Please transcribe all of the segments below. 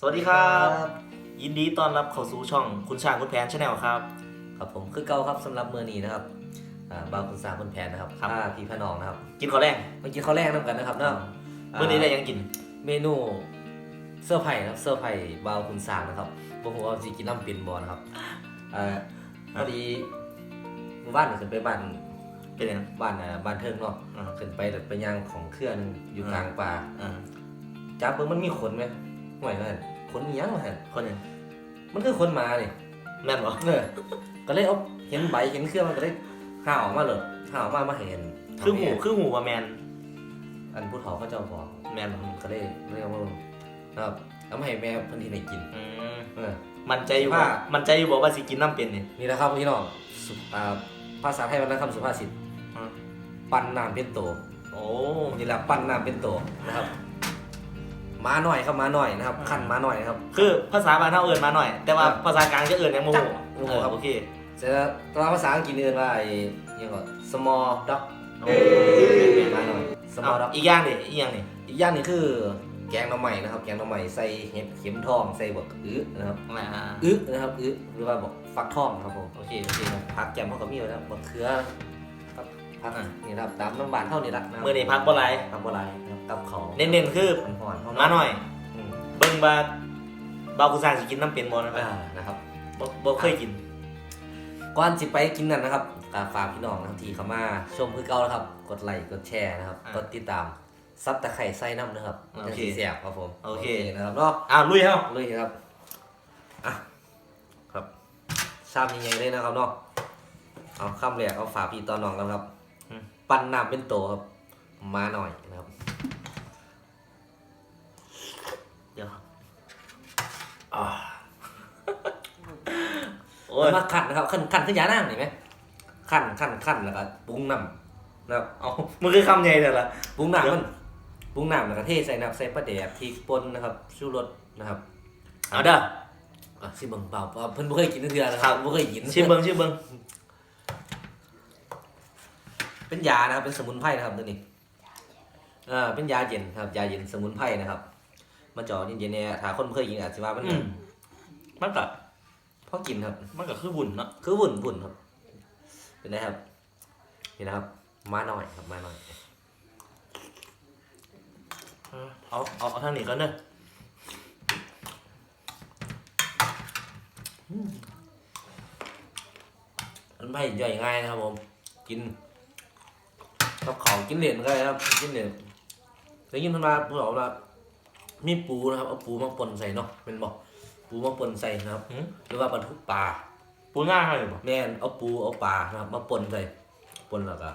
สวัสดีครับ ยินดีต้อนรับเข้าสู่ช่องคุณช้างคุณแผนชาแนลครับ ครับผมคือเก่าครับสำหรับมือนี้นะครับอ่าบาวคุณสามคนแพนนะครับครับพาพี่พน้องนะครับกินข้าวแรงมากินข้าวแรกน้ำกันนะครับเนาะเมื่อนี้ได้ยังกิน เมนูเสื้อร์ไผ่นะครับเสื้อร์ไผ่บาวคุณสามนะครับบอกว่าสิกินน้ำเป็นบอนะครับอ่าพอดีหมู่บ้านขึ้นไปบ้านเป็นยังบ้านอ่าบ้านเทิงเนาะอ่าขึ้นไปแต่ไปย่างของเครื่องหนึงอยู่กลางป่าอ่าจับเบิ่งมันมีขนไหม ห่วยนั่นขนอิหยังมาหันคนยังมันคือขนหมาเนี่ยแม่นบ่เออก็เลยเอาเห็นใบเห็นเครื่องมันก็เลยห่าออกมาเลยห่าออกมามาเห็นคือหูคือหูว่าแมนอันผู้เฒ่าเขาเจ้าบอกแมนบ่ก็เลยเรียกว่านะครับเอามาให้แม่เพิ่นที่ไหนกินอืมเออมันใจอยู่บ่ว่ามันใจอยู่บอกว่าสิกินน้ำเป็นนี่นี่นะครับพี่น้องสุอ่าภาษาไทยวันนั้นคำสุภาษิตอ่าปั้นน้ำเป็นโตโอ้นี่แหละปั้นน้ำเป็นโตนะครับ มาหน่อยครับมาหน่อยนะครับขั้นมาหน่อยนะครับ คือภาษาบ้านเฮาเอิ้นมาหน่อย แต่ว่าครับภาษากลางจะเอิ้นยังบ่จัฮู้กโอ้โหเออครับโอเคเสร็จแล้วตัวภาษาอังกฤษเรียกว่าไอ้ยังก็ small dog โอ้มาหน่อย small เอา dog อีกอย่างดิอีกอย่างนี่อีกอย่างหนึงคือแกงหน่อไม้นะครับ แกงหน่อไม้ใส่เห็ดเข็มทองใส่บวกอึนะครับอ่าอึนะครับอึหรือว่าบอกฟักทองครับผมโอเคโอเคผักแกมเขาก็มีอยู่แล้วบะเขือ ครับผักอะ นี่นะครับตามน้ำบานเท่านี้ละะมื้อนี้พักบ่หลายทำบ่หลายนะครับกับเขาเน้นๆคือมันห่อนๆเท่ามาหน่อย อืมเบิ่งว่าบ่าวคุณสร้างสิกินน้ำเป็นบ่นะครับอ่านะครับ บ่บ่เคยกิน ก่อนสิไปกินนั่นนะครับกาฝากพี่น้องนะครับที่เข้ามาชมคือเก่านะครับ กดไลค์กดแชร์นะครับ อะกดติดตามซับตะไคร่ไส้น้ำนะครับโอเคจะสีแสบครับผมโอเค นะครับเนาะอ้าวลุยเฮาเลยครับอะครับชามยังไงเลยนะครับเนาะเอาคำแรกเอาฝากพี่ตอนน้องกันครับ ปั้นน้ำเป็นโตครับ มาหน่อยนะครับ เดี๋ยวครับอ่าโอ้ยมาขันนะครับขันขันขึ้นยานั่งเห็นไหมขันขันขันแล้วก็ปรุงน้ำนะครับเอามันคือคำใหญ่เลยล่ะปรุงน้ำมันปรุงน้ำแล้วก็เทใส่น้ำใส่ปลาแดกพริกป่นนะครับชูรสนะครับเอาเด้ออะชิมเบิ่งเปล่าเปล่าเพิ่นบ่เคยกินเทื่อนะคครัรับบบ่เคยกินชิมเบิ้งชิมเบิ้ง เป็นยานะครับ เป็นสมุนไพรนะครับตัวนี้อ่าเป็นยาเย็นครับยาเย็นสมุนไพรนะครับมาเจาะเย็นๆเนี่ยถ้าคนบ่เคยกินอาจจะว่ามันอืมมันก็พอกินครับ มันก็คือบุญเนาะคือวุ่นวุ่นครับ เป็นไงครับ นี่นะครับ มาหน่อยครับมาหน่อย เอาเอาเอาทางนี้ก่อนเด้อมันไม่ย่อยง่ายนะครับผม กิน กับเขาวกินเหรียญก็ได้ครับกินเหรียญแล้วยินเพันมาพูดบอกว่ามีปูนะครับเอาปูมาปนใส่เนาะเป็นบอกปูมาปนใส่นะครับหืม หรือว่าปลาทุกปลาปูง่ายเลยบ่แม่นเอาปูเอาปลานะครับมาปนใส่ปนแล้วก็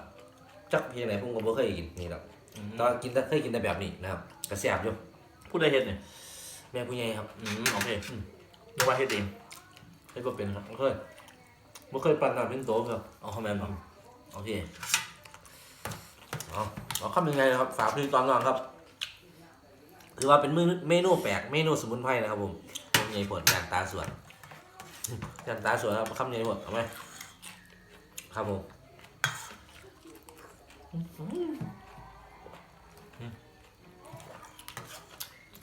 จักเพียงไหนผมก็บ่เคยกินนี่แหละอืมแตอนกินแต่เคยกินแต่แบบนี้นะครับกระแสบอยู่พูดได้เฮ็ดเนี่ยแม่ผู้ใหญ่ครับ อืมโอเคนึกว่าเฮ็ดเองไม่ก็เป็นครับบ่เคยบ่เคยปั่นน้ำเป็นโตครับเอาคอมเมนต์บ่โอเค เอาเอาคำยังไงนะครับ ฝากพี่ตอนนอนครับคือว่าเป็นเมนูเมนูแปลกเมนูสมุนไพรนะครับผมผมใหญ่ปวดยางตาสวนยางตาสวนครับคำใหญ่ปวดเอาไหมครับผม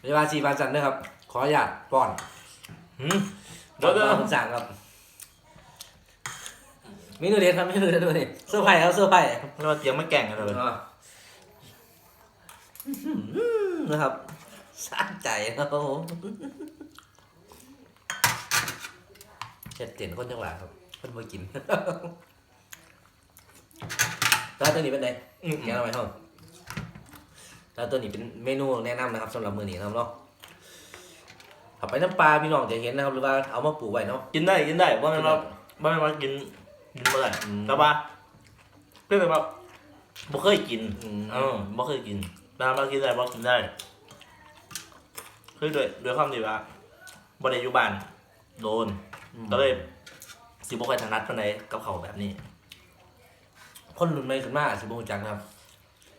เวลาสี่วันจันทร์นะครับ ขออนุญาตป้อนหืมเดี๋ยวคุณสั่งครับ เมนูเด็ดครับเมนูเด็ดด้วยนี่เสื้อร์ไผ่ครับเสื้อร์ไผ่แล้วมาเตรียมมาแก่งกันเลยนะครับสร้างใจนะครับผมเช็ดเตียนคนจังหวะครับคนมากินแล้วตัวนี้เป็นไงอืมแกงทำไมห้องแล้วตัวนี้เป็นเมนูแนะนำนะครับสำหรับมือนี้นะครับเนาะเอาไปน้ำปลาพี่น้องจะเห็นนะครับหรือว่าเอามาปลูกไว้เนาะกินได้กินได้ว่ามันว่าว่ามันว่ากิน กินบ่ได้อืม แต่ว่าเพื่อนแบบว่าบ่เคยกิน อืม เออบ่เคยกินแต่ว่ากินได้บ่กินได้คือด้วยด้วยความที่ว่าบ่ได้อยู่บ้านโดน ก็เลยสิบ่ค่อยถนัดปานใดกับเขาวแบบนี้ คนรุ่นใหม่ขึ้นมาอาจจะบ่รู้จักนะครับ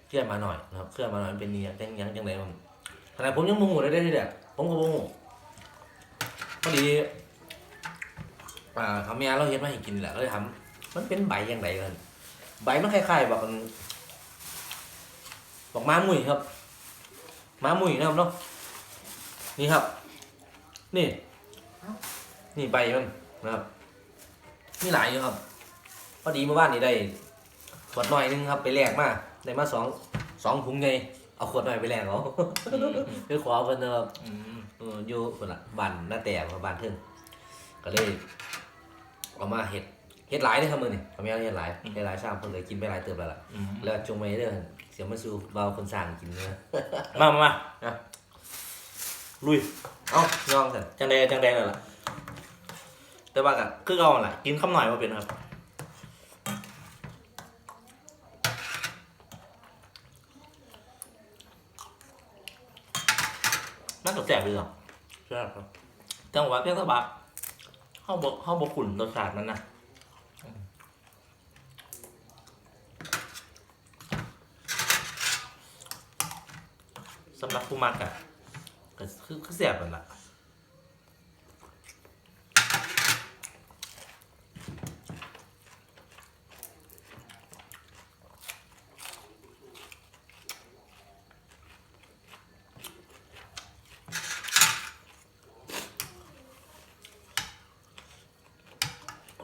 เคลื่อนมาหน่อยนะครับเคลื่อนมาหน่อยมันเป็นนี่จังยังจังไดมันขนาดผมยังโมโหได้ได้ที่เดียวผมก็โมโหพอดีอ่าทำเมียเราเฮ็ดมาให้กินแหละก็เลยทำ มันเป็นใบยังไงกันใบมันคล้ายๆแบบมันบอกม้ามุยครับ ม้ามุยนะครับเนาะนี่ครับ นี่ นี่ใบมันนะครับมีหลายอยู่ครับพอดีเมื่อวานนี้ได้ขวดหน่อยนึงครับ ไปแลกมาได้มาสองสองถุงไงเอาขวดหน่อยไปแลกเอาคือขอเพิ่นเนอะอืมเอออยู่คนละบ้านหน้าแต่กับบ้านเทิงก็เลยเอามาเห็ด เห็ดหลายเลยครับมือนี่ทำยังเห็ดหลายเห็ดหลายชามเพิ่นเลยกินไปหลายเติบแล้วล่ะอืมแล้วจงไว้เด้อเสียมาสู่เบาคนสั่งกินเนื้อมามามาอะลุยเอ้าย่องสันจังใดจังใดเลยล่ะแต่ว่าก็คือเอาล่ะกินคำหน่อยมาเป็นครับน่าจะแสบดีหรอใช่ครับจังหวะเพียงสบายเข้าบกเข้าบกขุนรสชาติมันนะ สำหรับผู้มักอะก็คือคือแสบมันละ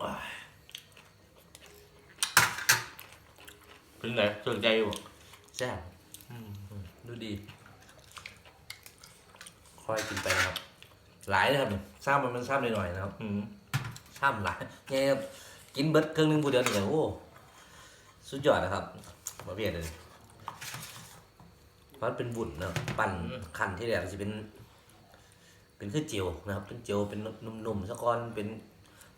ว้ยเป็นไงสนใจอยู่แซ่บดูดี ค่อยกินไปนะครับ หลายนะครับนี่ซ้ำมันมันซ้ำหน่อยๆนะครับ อืมซ้ำหลายเนี่ยครับกินเบิดเครื่องนึงผู้เดียวนี่ก็โอ้สุดยอดนะครับมาเพียดเลยมันเป็นบุญนะครับปั่นขันที่แรกจะเป็น เป็นคือเจลนะครับ เป็นเจลเป็นนุ่มๆสะก้อนเป็น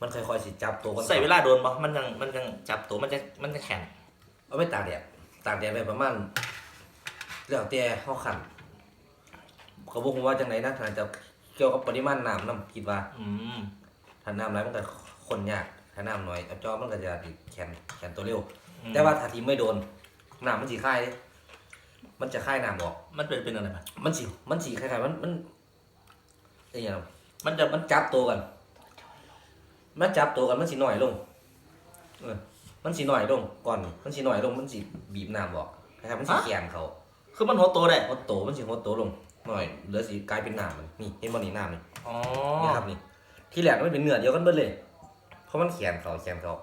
มันค่อยๆสิจับตัวกันใส่เวลาโดนปะมันยังมันยังจับตัวมันจะมันจะแข็งเอาไปตากแดดตากแดดไปประมาณแล้วแต่เขาขัน เขาบอกว่าจังไหนนะอาจจะเกี่ยวกับปริมาณน้ำน้ำคิดว่า อืมถ้าน้ำไรมันก็คนยากถ้าน้ำน้อยเอาจอมันก็จะติดแขนแขนตัวเร็วอืมแต่ว่าถ้าทีไม่โดนน้ำมันสีค่ายเด้มันจะค่ายน้ำออก มันเป็นเป็นอะไรปะมันสีมันสีคล้ายๆมันมันไอ้หยังมันจะมันจับตัวกัน มันจับตัวกันมันสีหน่อยลงเออมันสีหน่อยลงก่อน มันสีหน่อยลงมันสีบีบน้ำออกคล้ายๆมันสีแกนเขาคือมันหัวโตได้หดโตมันสีหดโตลงหน่อยเหลือสีกลายเป็นน้ำมันนี่เห็นบอนี่น้ำนี่อ๋อนี่ครับนี่ ที่แหลกมันเป็นเนื้อเดียวกันเบิดเลย เพราะมันแขนเขาแขนเขา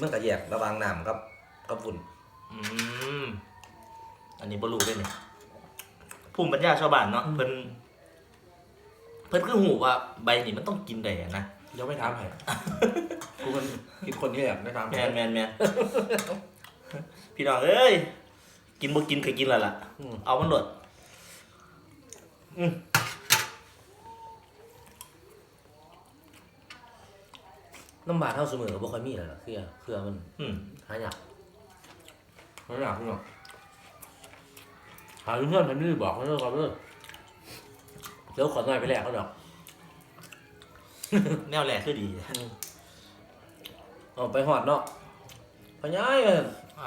มันก็แยกระหวางน้ำกับกับฝุ่นอืมอันนี้บรูได้เนี่ยภูมิปัญญาชาวบ้านเนาะเพิ่นเพิ่นคือหูว่าใบนี่มันต้องกินได้อะนะเดี๋ยวไม่ถามให้กูมันคิดคนที่แหลกไม่ถามแมนแมนแมนพี่น้องเอ้ยกินบ่กินเคยกินแล้วล่ะอืมเอามันหลด น้ำบาดเท่าเสมอบ่ค่อยมีแล้วล่ะเครือเครือมันอืมหายากหายากพี่น้องหาเพื่อนมันนี่บอกเขาเลิกเขาเลิกเดี๋ยวขอหน่อยไปแหลกเขาดอก แนวแหลกคือดีเอาไปหอดเนาะพญายเอิ้นอ่า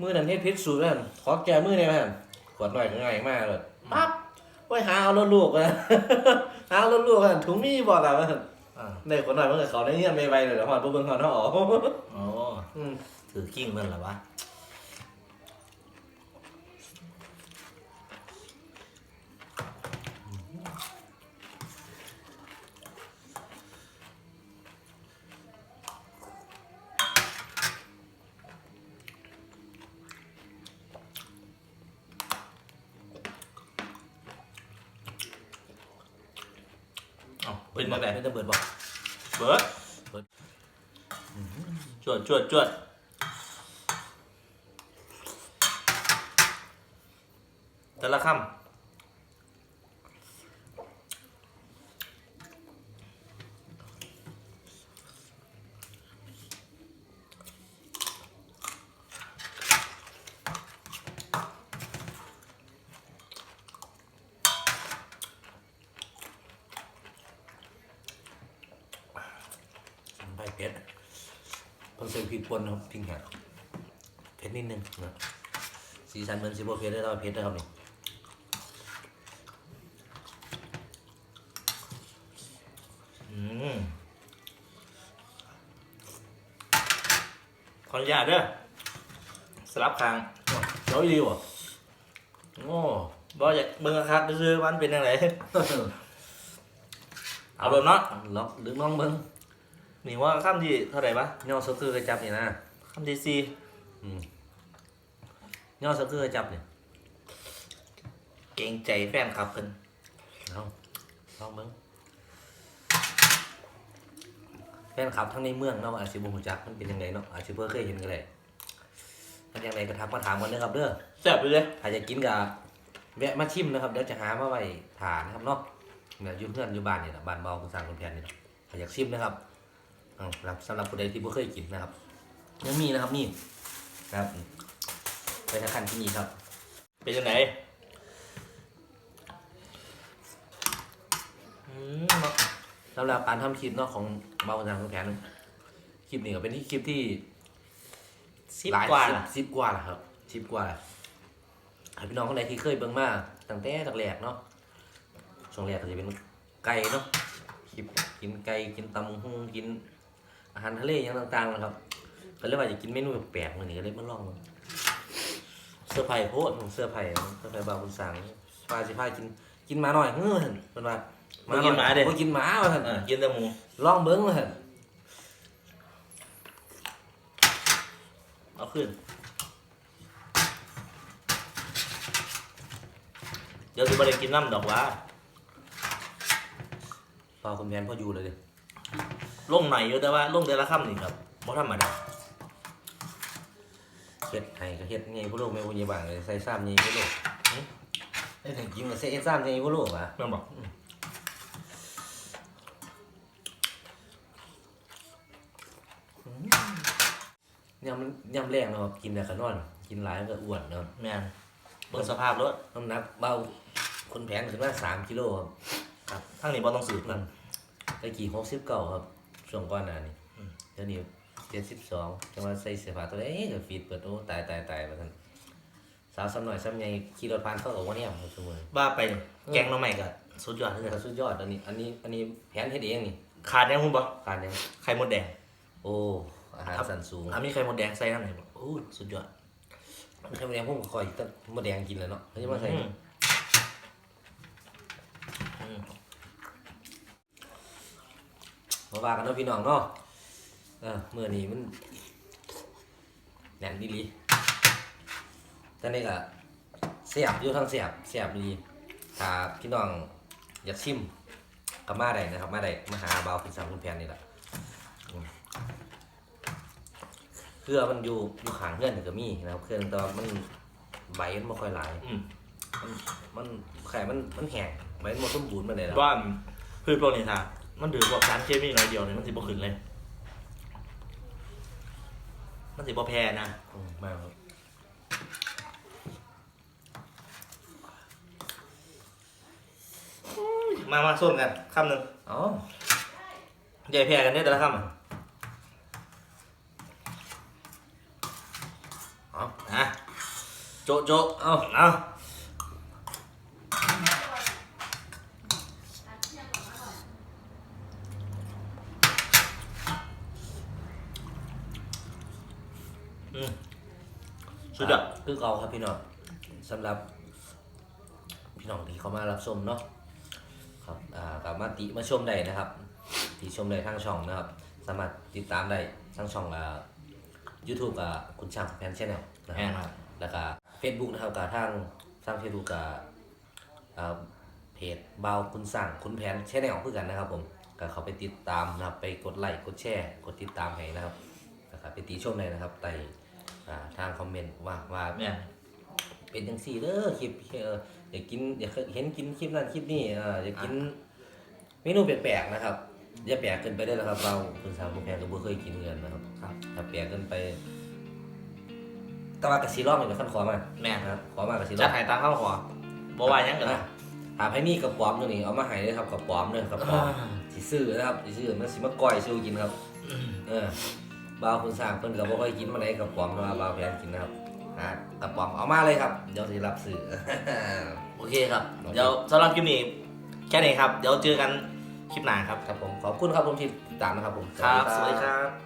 มือนั้นเฮ็ดพิษสูจน์แม่นขอแก้มือได้แม่นขวดหน่อยก็ง่ายมากเลยปั๊บ ไว้หาเอารถลูกกันหาเอารถลูกกันถุงมีบอกอะว่าอ่าในคนหน่อยมันก็เขาในเงี้ยไม่ไปเลยแล้วหอดปุ๊บเบิ่งหอดเขาออกอ๋ออืมถือกิ้งมันเหรอวะ เป็นมาแบบไม่ต้องเบิดบอกเบิร์ดจวดจวดจวดแต่ละคำ ใบเพชรเพิ่งใส่พริกป่นนะครับพริกแห้งเผ็ดนิดนึงนะสีสันเหมือนซิโบเพชรได้แต่ว่าเพชรนะครับนี่ขออนุญาตเด้อสลับคางเจ้าอีดีวะโอ้บออยากเบิ่งคักซื้อมันเป็นยังไงเอารถเนาะล็อกดึงน้องเบิ้ง นี่ว่าข้ามที่เท่าไหร่ปะย่อสกือกระจับนี่นะข้ามที่สี่อืมย่อสกือกระจับนี่เกรงใจแฟนครับเพิ่นเอาลองเบิ้งแฟนคลับทั้งในเมืองเนาะอาจสิบ่ฮู้จักมันเป็นยังไงเนาะอาจสิเพิ่เคยเห็นกันเลยถ้าอย่างไรก็ทักมาถามกันเด้อครับเด้อแซ่บไปเลยถ้าจะกินกับแวะมาชิมนะครับเดี๋ยวจะหามาไว้ทานนะครับเนาะเนี่ยอยู่เพื่อนอยู่บ้านนี่แหละบ้านเบาคุณสร้างคุณแพนนี่แหละถ้าอยากชิมนะครับ เอาครับสำหรับผู้ใดที่บ่เคยกินนะครับยังมีนะครับนี่นะครับไปทางคันที่นี่ครับ เป็นยังไงอืมเนาะสำหรับการทำคลิปเนาะของเบาคุณสร้างคุณแพนคลิปนี้ก็เป็นที่คลิปที่สิบหลายกว่าสิบล่ะสิบกว่าแหละครับสิบกว่าแหละให้พี่น้องคนไหนที่เคยเบิ่งมาตั้งแต่แรกๆเนาะช่วงแรกก็จะเป็นไก่เนาะคลิปกินไก่กินตำบักหุ่งกิน อาหารทะเลอย่างต่างๆนะครับ ก็เลยว่าจะกินเมนูแปลกๆมื้อนี้ก็เลยมาลองเบิ่งเสื้อร์ไผ่โพดเสื้อร์ไผ่เสื้อร์ไผ่บาวบุญสังปลาสิพากินกินหมาหน่อยเฮ้ยเพิ่นว่าบ่กินหมาเด้บ่กินหมาว่าซั่นเออกินแต่หมูลองเบิ่งว่าซั่นเอาขึ้น เดี๋ยวสิบ่ได้กินน้ำดอกหว่าพอคุณแพนพออยู่เลยเด้ ลงหน่อยอยู่แต่ว่าลงเดือนละค่ำนี่ครับบ่ธรรมดาเฮ็ดให้ก็เฮ็ดไงผู้โลกแม่ผู้ใหญ่บ้านเลยใส่ซ้ำไงผู้โลกไอ้ถึงกินก็ใส่ซ้ำไงผู้โลกอะแม่นบอกยำยำแรงเนาะกินแต่ขนอน กินหลายมันก็อ้วนเนาะแม่นเบิ่งสภาพรถน้ำหนักเบาคนแผนขึ้นมาสามกิโลครับครับทั้งนี้บ่ต้องสืบนะตะกี้หกสิบเก้าครับ ช่วงก่อนหน้านี้อืมเดี๋ยวนี้เจ็ดสิบสองจังหวะใส่เสื้อผ้าตัวเอ๊ะก็ฟีดเปิดโอ้ตายตายตายมาทันสาวซ้ำหน่อยซ้ำใหญ่ขี่รถผ่านเข้ากับว่าเนี่ยมันเสมอบ้าไปนี่แกงหน้องใหม่ก็สุดยอดเลยแต่สุดยอดอันนี้ อันนี้อันนี้แผนเฮ็ดเองนี่ขาดยังคุณบ่การยังไข่มดแดง โอ้อาหารสันสูงถ้ามีไข่มดแดงใส่ข้างในบ่โอ้สุดยอดไข่มดแดงผมก็คอยแต่มดแดงกินแล้วเนาะเขาจะมาใส่ อืมอืม มาว่ากันเนาะพี่น้องเนาะเออเมื่อนี้มันแน่นดีหลีแต่นี่ก็เสียบอยู่ทั้งเสียบเสียบดีถ้าพี่น้องอยากชิมก็มาได้นะครับ มาได้มาหาเบาคุณสามคุณแพนนี่แหละอืมเครือมันอยู่อยู่ขางเงื่อนนี่ก็มีนะครับเครือแต่ว่ามันใบมันไม่ค่อยหลายอืมมันมันไข่มันมันแห้งใบมันบ่สมบูรณ์มาเลยแล้วว่าพืชพวกนี้ท่า มันถือพวกสารเคมีน้อยเดียวเนี่ยมันสิบ่ขึ้นเลย มันสิบ่แพ้นะอืมมากครับมามาส้มกันคำหนึ่งอ๋อใหญ่แพ้กันเนี่ยแต่ละคำอะอ๋ออะโจะโจะเอาเอา สุดยอดคือเก่าครับพี่น้องสำหรับพี่น้องที่เขามารับชมเนาะครับอ่ากลับมาติมาชมได้นะครับติชมได้ทางช่องนะครับ สามารถติดตามได้ทางช่องอ่า YouTube กับคุณช่างแพนชแนลนะคแม่รับครับแล้วก็ Facebook นะครับกับทางสร้างเฟซบุ๊กกับอ่าเพจเบาคุณสั่งคุณแผนชแนลเพื่อกันนะครับผมก็เขาไปติดตามนะครับไปกดไลค์กดแชร์กดติดตามให้นะครับนะครับไปติชมเลยนะครับใต้ อ่าทางคอมเมนต์ว่าว่าแม่นเป็นจังซี่เด้อคลิปเอออยากกินอยากเห็นกินคลิปนั้นคลิปนี้เอออยากกินเมนูแปลกๆนะครับอย่าแปลกเกินไปได้อนะครับ เราคุณสามคุณแผนก็บ่เคยกินเงินนะครับครับ ถ้าแปลกเกินไปแต่ว่ากระสีร่องนี่เป็นขั้นขอมาแม่นนะครับขอมากระสีร่จัอดงให้ตามข้าวขอบ่ว่าหยังกันอะนะถามให้มีกระป๋อมตัวนี้เอามาให้เลยครับกระป๋อมเลยกระป๋อม สิซื้อนะครับสิซื้อมันสิมาก้อยซื้อกินครับอืมเออ บ่าวคุณสร้างเพิ่นก็บ่ค่อยกินมาไหนกระป๋อมมาบ่าวแพนกินนะครับอะกระป๋อมเอามาเลยครับเดี๋ยวสิรับซื้อโอเคครับโอเคเดี๋ยวสำหรับคลิปนี้แค่นี้ครับ เดี๋ยวเจอกันคลิปหน้าครับ ครับผมขอบคุณครับผมที่ติดตามนะครับผมครับ สวัสดีครับ